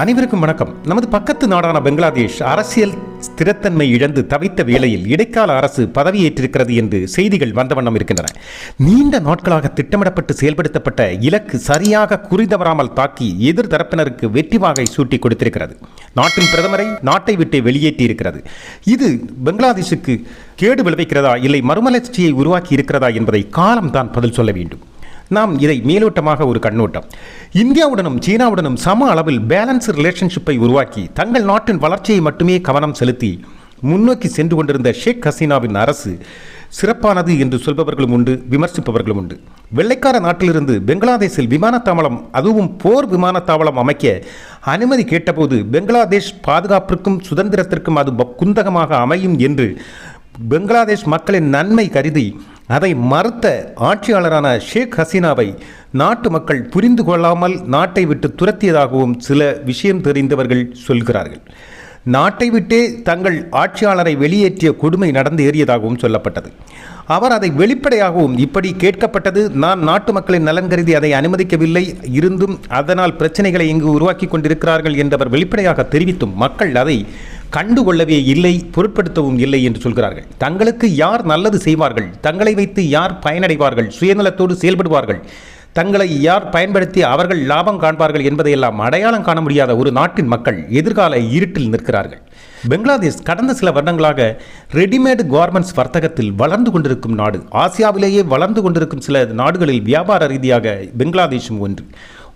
அனைவருக்கும் வணக்கம். நமது பக்கத்து நாடான பெங்களாதேஷ் அரசியல் ஸ்திரத்தன்மை இழந்து தவித்த வேளையில் இடைக்கால அரசு பதவியேற்றிருக்கிறது என்று செய்திகள் வந்த வண்ணம் இருக்கின்றன. நீண்ட நாட்களாக திட்டமிடப்பட்டு செயல்படுத்தப்பட்ட இலக்கு சரியாக குறிதவராமல் தாக்கி எதிர் தரப்பினருக்கு வெற்றி வாகை சூட்டி கொடுத்திருக்கிறது. நாட்டின் பிரதமரை நாட்டை விட்டு வெளியேற்றி இருக்கிறது இது பங்களாதேஷுக்கு கேடு விளைவிக்கிறதா இல்லை மறுமலர்ச்சியை உருவாக்கி இருக்கிறதா என்பதை காலம்தான் பதில் சொல்ல வேண்டும். நாம் இதை மேலோட்டமாக ஒரு கண்ணோட்டம். இந்தியாவுடனும் சீனாவுடனும் சம அளவில் பேலன்ஸ் ரிலேஷன்ஷிப்பை உருவாக்கி தங்கள் நாட்டின் வளர்ச்சியை மட்டுமே கவனம் செலுத்தி முன்னோக்கி சென்று கொண்டிருந்த ஷேக் ஹசீனாவின் அரசு சிறப்பானது என்று சொல்பவர்களும் உண்டு விமர்சிப்பவர்களும் உண்டு. வெள்ளைக்கார நாட்டிலிருந்து பெங்களாதேஷில் விமானத்தாவளம் அதுவும் போர் விமானத்தாவளம் அமைக்க அனுமதி கேட்டபோது பெங்களாதேஷ் பாதுகாப்பிற்கும் சுதந்திரத்திற்கும் அது குந்தகமாக அமையும் என்று பெங்களாதேஷ் மக்களின் நன்மை கருதி அதை மறுத்த ஆட்சியாளரான ஷேக் ஹசீனாவை நாட்டு மக்கள் புரிந்து கொள்ளாமல் நாட்டை விட்டு துரத்தியதாகவும் சில விஷயம் தெரிந்தவர்கள் சொல்கிறார்கள். நாட்டை விட்டே தங்கள் ஆட்சியாளரை வெளியேற்றிய கொடுமை நடந்து ஏறியதாகவும் சொல்லப்பட்டது. அவர் அதை வெளிப்படையாகவும் இப்படி கேட்கப்பட்டது நான் நாட்டு மக்களின் நலன் கருதி அதை அனுமதிக்கவில்லை இருந்தும் அதனால் பிரச்சனைகளை இங்கு உருவாக்கி கொண்டிருக்கிறார்கள் என்றவர் வெளிப்படையாக தெரிவித்தும் மக்கள் அதை கண்டுகொள்ளவே இல்லை பொருட்படுத்தவும் இல்லை என்று சொல்கிறார்கள். தங்களுக்கு யார் நல்லது செய்வார்கள்? தங்களை வைத்து யார் பயனடைவார்கள்? சுயநலத்தோடு செயல்படுவார்கள். தங்களை யார் பயன்படுத்தி அவர்கள் லாபம் காண்பார்கள் என்பதையெல்லாம் அடையாளம் காண முடியாத ஒரு நாட்டின் மக்கள் எதிர்கால இருட்டில் நிற்கிறார்கள். பெங்களாதேஷ் கடந்த சில வருடங்களாக ரெடிமேடு கார்மெண்ட்ஸ் வர்த்தகத்தில் வளர்ந்து கொண்டிருக்கும் நாடு. ஆசியாவிலேயே வளர்ந்து கொண்டிருக்கும் சில நாடுகளில் வியாபார ரீதியாக பெங்களாதேஷும் ஒன்று.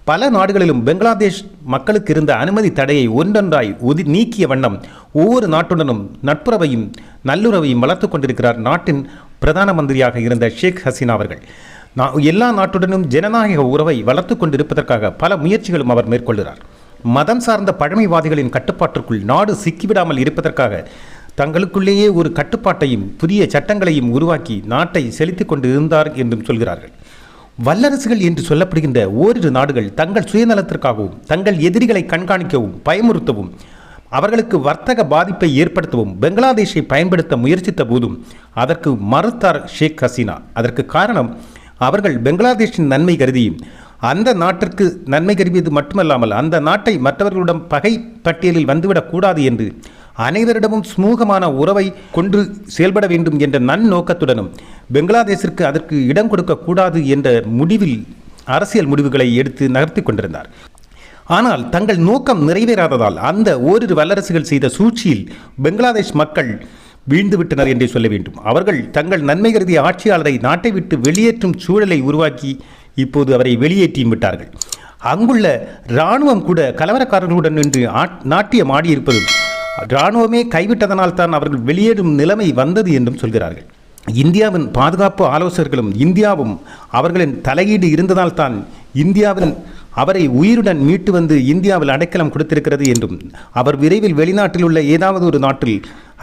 பல நாடுகளிலும் பெங்களாதேஷ் மக்களுக்கு இருந்த அனுமதி தடையை ஒன்றொன்றாய் ஒதி நீக்கிய வண்ணம் ஒவ்வொரு நாட்டுடனும் நட்புறவையும் நல்லுறவையும் வளர்த்து கொண்டிருக்கிறார் நாட்டின் பிரதான மந்திரியாக இருந்த ஷேக் ஹசீனா அவர்கள். நா- எல்லா நாட்டுடனும் ஜனநாயக உறவை வளர்த்து கொண்டிருப்பதற்காக பல முயற்சிகளும் அவர் மேற்கொள்கிறார். மதம் சார்ந்த பழமைவாதிகளின் கட்டுப்பாட்டிற்குள் நாடு சிக்கிவிடாமல் இருப்பதற்காக தங்களுக்குள்ளேயே ஒரு கட்டுப்பாட்டையும் புதிய சட்டங்களையும் உருவாக்கி நாட்டை செலுத்திக் கொண்டு இருந்தார் என்றும் சொல்கிறார்கள். வல்லரசுகள் என்று சொல்லப்படுகின்ற ஓரிரு நாடுகள் தங்கள் சுயநலத்திற்காகவும் தங்கள் எதிரிகளை கண்காணிக்கவும் பயமுறுத்தவும் அவர்களுக்கு வர்த்தக பாதிப்பை ஏற்படுத்தவும் பெங்களாதேஷை பயன்படுத்த முயற்சித்த போதும் அதற்கு மறுத்தார் ஷேக் ஹசீனா. அதற்கு காரணம் அவர்கள் பெங்களாதேஷின் நன்மை கருதியும் அந்த நாட்டிற்கு நன்மை கருதியது மட்டுமல்லாமல் அந்த நாட்டை மற்றவர்களிடம் பகை பட்டியலில் வந்துவிடக்கூடாது என்று அனைவரிடமும் சுமூகமான உறவை கொண்டு செயல்பட வேண்டும் என்ற நன்னோக்கத்துடனும் பெங்களாதேஷிற்கு அதற்கு இடம் கொடுக்கக்கூடாது என்ற முடிவில் அரசியல் முடிவுகளை எடுத்து நகர்த்தி கொண்டிருந்தார். ஆனால் தங்கள் நோக்கம் நிறைவேறாததால் அந்த ஓரிரு வல்லரசுகள் செய்த சூழ்ச்சியில் பெங்களாதேஷ் மக்கள் வீழ்ந்துவிட்டனர் என்றே சொல்ல வேண்டும். அவர்கள் தங்கள் நன்மை கருதிய ஆட்சியாளரை நாட்டை விட்டு வெளியேற்றும் சூழலை உருவாக்கி இப்போது அவரை வெளியேற்றியும் விட்டார்கள். அங்குள்ள இராணுவம் கூட கலவரக்காரர்களுடன் நின்று நாட்டியம் ஆடியிருப்பதும் இராணுவமே கைவிட்டதனால் தான் அவர்கள் வெளியேறும் நிலைமை வந்தது என்றும் சொல்கிறார்கள். இந்தியாவின் பாதுகாப்பு ஆலோசகர்களும் இந்தியாவும் அவர்களின் தலையீடு இருந்ததால்தான் இந்தியாவின் அவரை உயிருடன் மீட்டு வந்து இந்தியாவில் அடைக்கலம் கொடுத்திருக்கிறது என்றும் அவர் விரைவில் வெளிநாட்டில் உள்ள ஏதாவது ஒரு நாட்டில்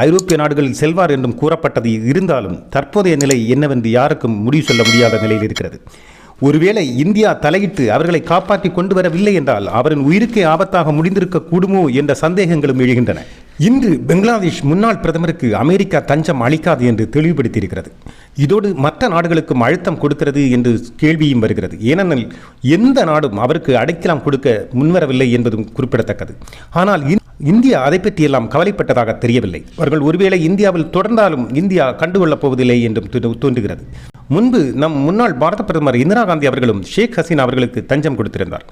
ஐரோப்பிய நாடுகளில் செல்வார் என்றும் கூறப்பட்டது இருந்தாலும் தற்போதைய நிலை என்னவென்று யாருக்கும் முடிவு சொல்ல முடியாத நிலையில் இருக்கிறது. ஒருவேளை இந்தியா தலையிட்டு அவர்களை காப்பாற்றி கொண்டு வரவில்லை என்றால் அவரின் உயிருக்கே ஆபத்தாக முடிந்திருக்க கூடுமோ என்ற சந்தேகங்களும் எழுகின்றன. இன்று பெங்களாதேஷ் முன்னாள் பிரதமருக்கு அமெரிக்கா தஞ்சம் அளிக்காது என்று தெளிவுபடுத்தியிருக்கிறது. இதோடு மற்ற நாடுகளுக்கும் அழுத்தம் கொடுக்கிறது என்று கேள்வியும் வருகிறது. ஏனெனில் எந்த நாடும் அவருக்கு அடைக்கலம் கொடுக்க முன்வரவில்லை என்பதும் குறிப்பிடத்தக்கது. ஆனால் இந்தியா அதை பற்றியெல்லாம் கவலைப்பட்டதாக தெரியவில்லை. அவர்கள் ஒருவேளை இந்தியாவில் தொடர்ந்தாலும் இந்தியா கண்டுகொள்ளப் போவதில்லை என்றும் தோன்றுகிறது. முன்பு நம் முன்னாள் பாரத பிரதமர் இந்திரா காந்தி அவர்களும் ஷேக் ஹசீனா அவர்களுக்கு தஞ்சம் கொடுத்திருந்தார்.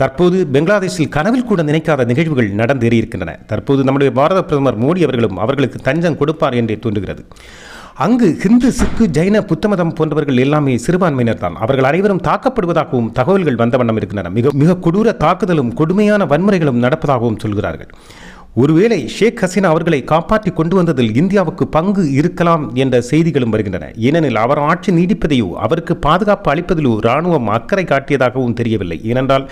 தற்போது பெங்களாதேஷில் கனவில் கூட நினைக்காத நிகழ்வுகள் நடந்தேறியிருக்கின்றன. தற்போது நம்முடைய பாரத பிரதமர் மோடி அவர்களும் அவர்களுக்கு தஞ்சம் கொடுப்பார் என்றே தோன்றுகிறது. அங்கு ஹிந்து சிக்கு ஜைன புத்தமதம் போன்றவர்கள் எல்லாமே சிறுபான்மையினர் தான். அவர்கள் அனைவரும் தாக்கப்படுவதாகவும் தகவல்கள் வந்த வண்ணம் இருக்கின்றன. மிக மிக கொடூர தாக்குதலும் கொடுமையான வன்முறைகளும் நடப்பதாகவும் சொல்கிறார்கள். ஒருவேளை ஷேக் ஹசீனா அவர்களை காப்பாற்றி கொண்டு வந்ததில் இந்தியாவுக்கு பங்கு இருக்கலாம் என்ற செய்திகளும் வருகின்றன. ஏனெனில் அவர் ஆட்சி நீடிப்பதையோ அவருக்கு பாதுகாப்பு அளிப்பதிலோ இராணுவம் அக்கறை காட்டியதாகவும் தெரியவில்லை. ஏனென்றால்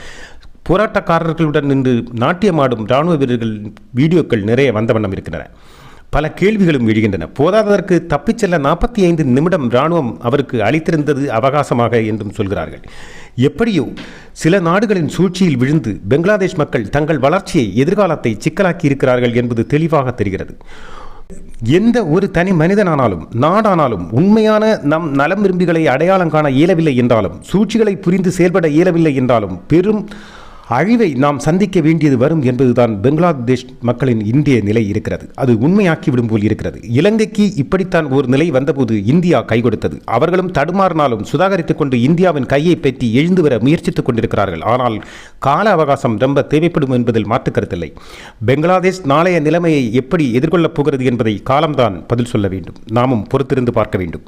போராட்டக்காரர்களுடன் நின்று நாட்டியமாடும் இராணுவ வீரர்கள் வீடியோக்கள் நிறைய வந்த வண்ணம் இருக்கின்றன. பல கேள்விகளும் எழுகின்றன. போதாததற்கு தப்பிச் செல்ல நாற்பத்தி ஐந்து நிமிடம் இராணுவம் அவருக்கு அளித்திருந்தது அவகாசமாக என்றும் சொல்கிறார்கள். எப்படியோ சில நாடுகளின் சூழ்ச்சியில் விழுந்து பெங்களாதேஷ் மக்கள் தங்கள் வளர்ச்சியை எதிர்காலத்தை சிக்கலாக்கி இருக்கிறார்கள் என்பது தெளிவாக தெரிகிறது. எந்த ஒரு தனி மனிதனானாலும் நாடானாலும் உண்மையான நம் நலம் விரும்பிகளை அடையாளம் காண இயலவில்லை என்றாலும் சூழ்ச்சிகளை புரிந்து செயல்பட இயலவில்லை என்றாலும் பெரும் அழிவை நாம் சந்திக்க வேண்டியது வரும் என்பதுதான் பங்களாதேஷ் மக்களின் இந்திய நிலை இருக்கிறது. அது உண்மையாக்கிவிடும் போல் இருக்கிறது. இலங்கைக்கு இப்படித்தான் ஒரு நிலை வந்தபோது இந்தியா கை கொடுத்தது. அவர்களும் தடுமாறினாலும் சுதாகரித்துக் கொண்டு இந்தியாவின் கையை பற்றி எழுந்து வர முயற்சித்துக் கொண்டிருக்கிறார்கள். ஆனால் கால அவகாசம் ரொம்ப தேவைப்படும் என்பதில் மாற்று கருத்தில்லை. பங்களாதேஷ் நாளைய நிலைமையை எப்படி எதிர்கொள்ளப் போகிறது என்பதை காலம்தான் பதில் சொல்ல வேண்டும். நாமும் பொறுத்திருந்து பார்க்க வேண்டும்.